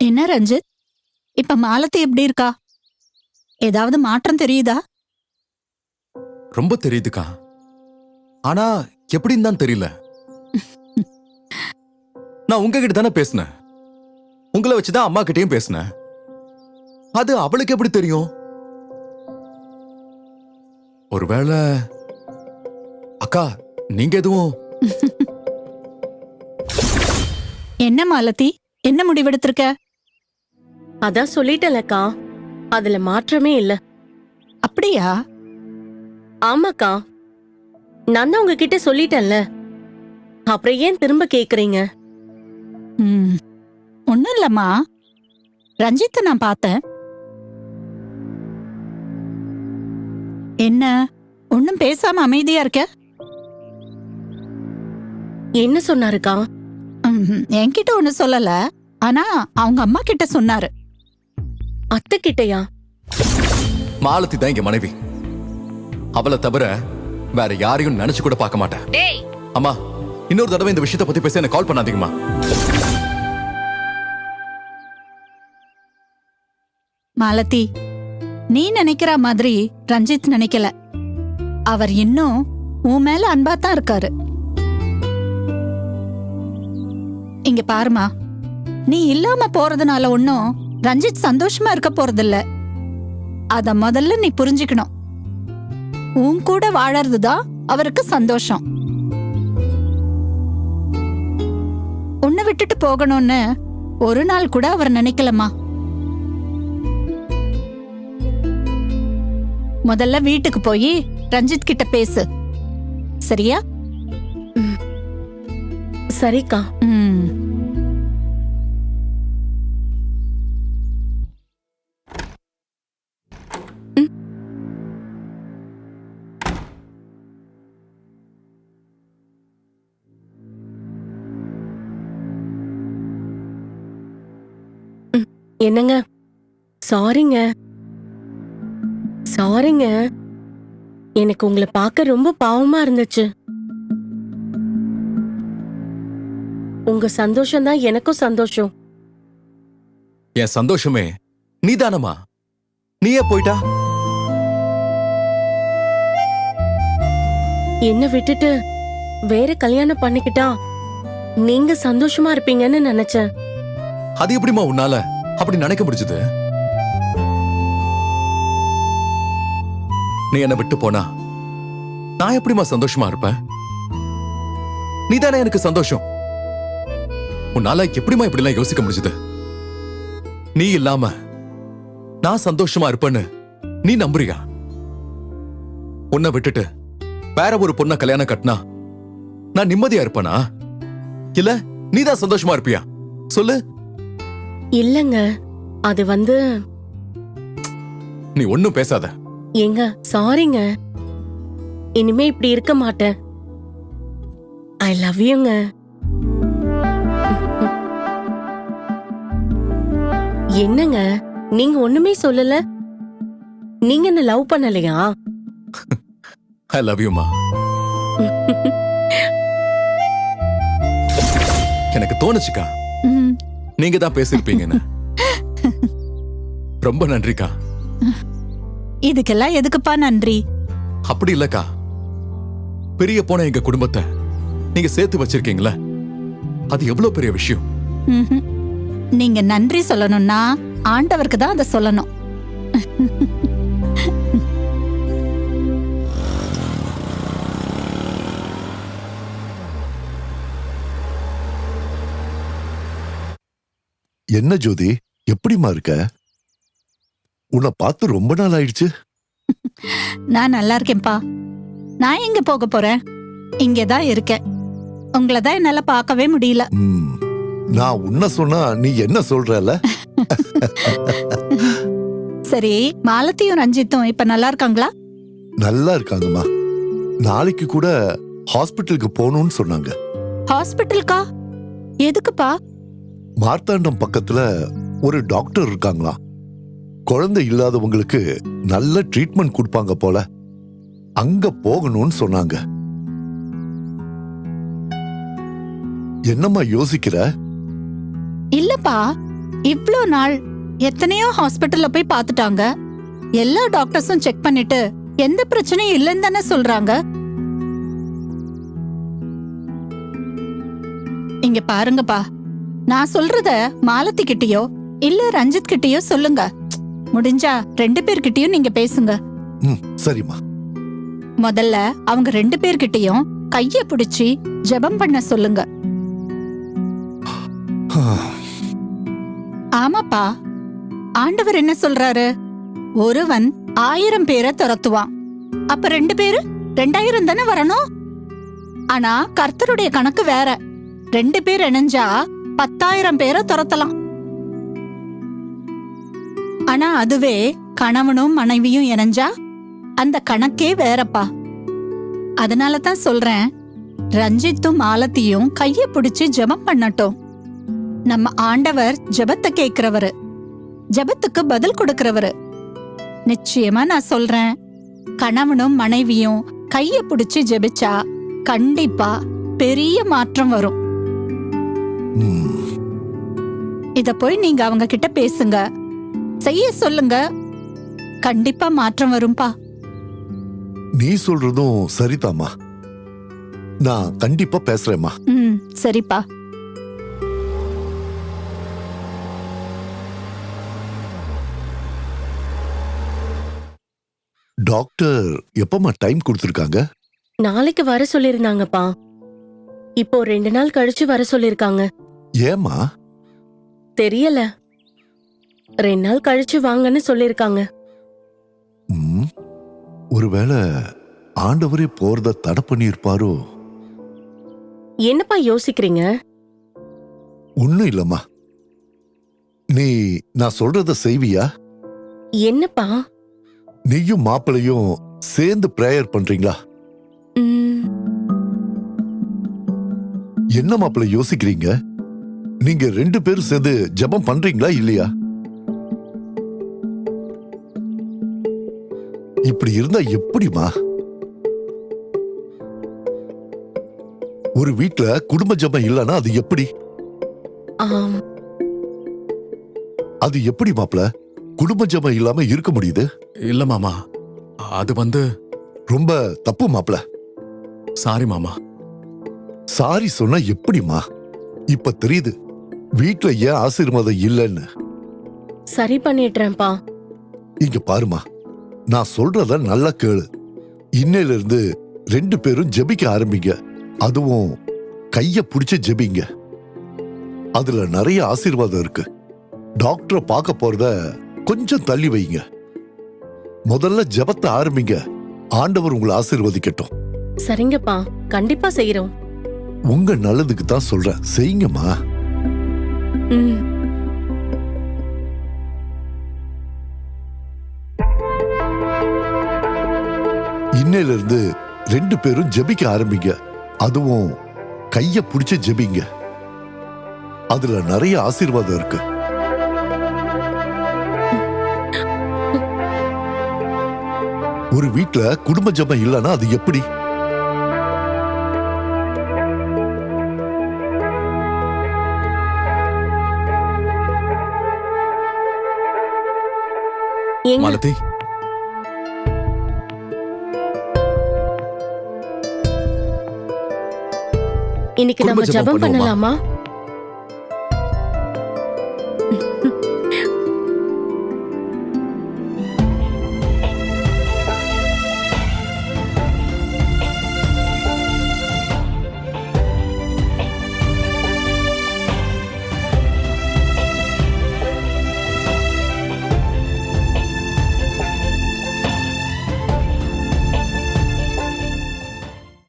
என்ன ரஞ்சித்? இப்ப மாலதி எப்படி இருக்கா? ஏதாவது மாற்றம் தெரியுதா? ரொம்ப தெரியுதுக்கா. ஆனா எப்படின்னு தான் தெரியல. நான் உங்ககிட்ட தானே பேசினேன். உங்களை வச்சுதான் அம்மா கிட்டயும் பேசினேன். அது அவளுக்கு எப்படி தெரியும்? ஒருவேளை அக்கா நீங்க எதுவும் என்ன மாலதி என்ன முடிவெடுத்திருக்க? அதான் சொல்லிட்டேன்லக்கா. அதுல மாற்றமே இல்ல. அப்படியா? ஆமாக்கா. நான் தான் உங்ககிட்ட சொல்லிட்டேன்ல. அப்புறம் ஏன் திரும்ப கேக்குறீங்க? ம். ஒண்ணும் இல்லம்மா. ரஞ்சித்தை நான் பார்த்தேன். என்ன? ஒன்னும் பேசாம அமைதியா இருக்க? என்ன சொன்னாருக்கா? ம்ஹும். என்கிட்ட ஒண்ணு சொல்லல. ஆனா அவங்க அம்மா கிட்ட சொன்னாரு. அத்தை கிட்டயா மாலதி தான் இங்க மனைவி. அவளை தவிர வேற யாரையும் நினைச்சு கூட பார்க்க மாட்டேன். அம்மா இன்னொரு தடவை இந்த விஷயத்தை பத்தி பேச எனக்கு கால் பண்ணாதீங்கம்மா. மாலதி நீ நினைக்கிற மாதிரி ரஞ்சித் நினைக்கல. அவர் இன்னும் உன் மேல அன்பா தான் இருக்காரு. இங்க பாருமா நீ இல்லாம போறதுனால ஒன்னும் ரஞ்சித் சந்தோஷமா இருக்க போறதில்ல. அத முதல்ல நீ புரிஞ்சுக்கணும். உன் கூட வாழறதுதான் அவருக்கு சந்தோஷம். உன்னை விட்டுட்டு போகணும்னு ஒரு நாள் கூட அவர் நினைக்கலமா முதல்ல வீட்டுக்கு போய் ரஞ்சித் கிட்ட பேசு. சரியா? சரிக்கா. ம். என்னங்க? சாரிங்க சாரிங்க எனக்கு உங்களை பார்க்க ரொம்ப பாவமா இருந்துச்சு. உங்க சந்தோஷம் தான் எனக்கும் சந்தோஷம். என் சந்தோஷமே நீதானம்மா? நீயே போயிட்டா? என்ன விட்டுட்டு வேற கல்யாணம் பண்ணிக்கிட்டா? நீங்க சந்தோஷமா இருப்பீங்கன்னு நினைச்சேன். அது எப்படிம்மா உன்னால? அப்படி நினைக்க முடிஞ்சது. நீ என்ன விட்டு போனா நான் எப்படிம்மா சந்தோஷமா இருப்பேன் நீதானே எனக்கு சந்தோஷம். உன்னால எப்படிம்மா இப்படிலாம் யோசிக்க முடிஞ்சது? நீ இல்லாம நான் சந்தோஷமா இருப்பேன்னு நீ நம்புறியா? உன்னை விட்டுட்டு வேற ஒரு பொண்ண கல்யாணம் கட்டினா நான் நிம்மதியா இருப்பேனா? இல்ல நீதான் சந்தோஷமா இருப்பியா? சொல்லு. இல்லங்க. அது வந்து நீ ஒன்னும் பேசாத. ஏங்க சாரிங்க இனிமே இப்படி இருக்க மாட்டேன். ஐ லவ் யூங்க என்னங்க நீங்க ஒண்ணுமே சொல்லல? நீங்க என்ன லவ் பண்ணலையா? ஐ லவ் யூமா எனக்கு தோணுச்சுக்கா. ம் நீங்க தான் பேசிருப்பீங்கன்னு. ரொம்ப நன்றிக்கா. இதுக்கெல்லாம் எதுக்குப்பா நன்றி? அப்படி இல்லக்கா. பெரிய போன எங்க குடும்பத்தை நீங்க சேர்த்து வச்சிருக்கீங்களே? அது எவ்வளவு பெரிய விஷயம். நீங்க நன்றி சொல்லணும்னா ஆண்டவருக்கு தான் அதை சொல்லணும். என்ன ஜோதி? எப்படிம்மா இருக்க? உன்னை பார்த்து ரொம்ப நாள் ஆயிடுச்சு. நான் நல்லா இருக்கேன்ப்பா. நான் எங்க போக போறேன்? இங்கே தான் இருக்கேன். உங்களை தான் என்னால பார்க்கவே முடியல. ம், நான் உன்ன சொன்னா நீ என்ன சொல்றல சரி மாலத்தியும் ரஞ்சித்தும் இப்ப நல்லா இருக்காங்களா? நல்லா இருக்காங்கம்மா. நாளைக்கு கூட ஹாஸ்பிட்டலுக்கு போகணும்னு சொன்னாங்க. ஹாஸ்பிட்டலுக்கா? எதுக்குப்பா? மார்த்தாண்டம் பக்கத்துல ஒரு டாக்டர் இருக்காங்களா? குழந்தை இல்லாதவங்களுக்கு நல்ல ட்ரீட்மெண்ட் கொடுப்பாங்க போல. அங்க போகணும்னு சொன்னாங்க. என்னம்மா யோசிக்கிற? இல்லப்பா இவ்ளோ நாள் எத்தனையோ ஹாஸ்பிட்டல்ல போய் பார்த்துட்டாங்க. எல்லா டாக்டர்ஸும் செக் பண்ணிட்டு எந்த பிரச்சனையும் இல்லைன்னு தானே சொல்றாங்க. இங்க பாருங்கப்பா நான் சொல்றத மாலதி கிட்டயோ இல்ல ரஞ்சித் கிட்டயோ சொல்லுங்க. முடிஞ்சா ரெண்டு பேர்கிட்டயும் நீங்க பேசுங்க. சரிம்மா. முதல்ல அவங்க ரெண்டு பேர்கிட்டயும் கைய பிடிச்சி ஜெபம் பண்ண சொல்லுங்க. ஆமாப்பா. ஆண்டவர் என்ன சொல்றாரு? ஒருவன் ஆயிரம் பேரை துரத்துவான். அப்ப ரெண்டு பேரு ரெண்டாயிரம் தானே வரணும்? ஆனா கர்த்தருடைய கணக்கு வேற. ரெண்டு பேர் இணைஞ்சா பத்தாயிரம் பேரை துரத்தலாம். ஆனா அதுவே கணவனும் மனைவியும் இணைஞ்சா அந்த கணக்கே வேறப்பா. அதனால தான் சொல்றேன் ரஞ்சித்தும் மாலத்தியும் கைய பிடிச்சு ஜெபம் பண்ணட்டும். நம்ம ஆண்டவர் ஜெபத்தை கேக்குறவரு ஜெபத்துக்கு பதில் கொடுக்கிறவரு. நிச்சயமா நான் சொல்றேன் கணவனும் மனைவியும் கைய பிடிச்சு ஜெபிச்சா கண்டிப்பா பெரிய மாற்றம் வரும். இத போய் நீங்க அவங்க கிட்ட பேசுங்க. செய்ய சொல்லுங்க. கண்டிப்பா மாற்றம் வரும்பா. நீ சொல்றதும் சரிதாம்மா. நான் கண்டிப்பா பேசுறேம்மா. ம் சரிப்பா. டாக்டர் எப்பமா டைம் கொடுத்துருக்காங்க? நாளைக்கு வர சொல்லிருந்தாங்கப்பா இப்போ ரெண்டு நாள் கழிச்சு வர சொல்லிருக்காங்க ஏமா தெரியல. ரெண்டு நாள் கழிச்சு வாங்கன்னு சொல்லிருக்காங்க ஒருவேளை ஆண்டவரே போறத தடை பண்ணியிருப்பாரோ? என்னப்பா யோசிக்கிறீங்க? ஒண்ணும் இல்லம்மா. நீ நான் சொல்றத செய்வியா? என்னப்பா? நீயும் மாப்பிளையும் சேர்ந்து பிரேயர் பண்றீங்களா? என்ன மாப்பிள்ளை யோசிக்கிறீங்க? நீங்க ரெண்டு பேரும் சேர்ந்து ஜெபம் பண்றீங்களா இல்லையா? இப்படி இருந்தா எப்படிமா ஒரு வீட்ல குடும்ப ஜெபம் இல்லைன்னா அது எப்படி? அது எப்படி மாப்பிள குடும்ப ஜெபம் இல்லாம இருக்க முடியுது? இல்ல மாமா. அது வந்து ரொம்ப தப்பு மாப்பிள சாரி மாமா. சாரி சொன்னா எப்படிமா இப்ப தெரியுது. வீட்ல ஏன் ஆசீர்வாதம் இல்லைன்னு? சரி பண்ணிடுறேன்ப்பா. இங்க பாருமா நான் சொல்றத நல்லா கேளு. இன்னையில இருந்து ரெண்டு பேரும் ஜெபிக்க ஆரம்பிங்க. அதுவும் கைய புடிச்சு ஜெபிங்க. அதுல நிறைய ஆசீர்வாதம் இருக்கு. டாக்டரை பார்க்க போறத கொஞ்சம் தள்ளி வைங்க. முதல்ல ஜெபத்தை ஆரம்பிங்க. ஆண்டவர் உங்களை ஆசீர்வதிக்கட்டும். சரிங்கப்பா கண்டிப்பா செய்யறோம் உங்க நல்லதுக்கு தான் சொல்றேன். செய்யுங்கம்மா. இன்னையில இருந்து ரெண்டு பேரும் ஜெபிக்க ஆரம்பிங்க. அதுவும் கைய புடிச்சு ஜெபிங்க. அதுல நிறைய ஆசீர்வாதம் இருக்கு. ஒரு வீட்டுல குடும்ப ஜெபம் இல்லைன்னா அது எப்படி? மாலதி. இன்னைக்கு நம்ம ஜெபம்? பண்ணலாமா?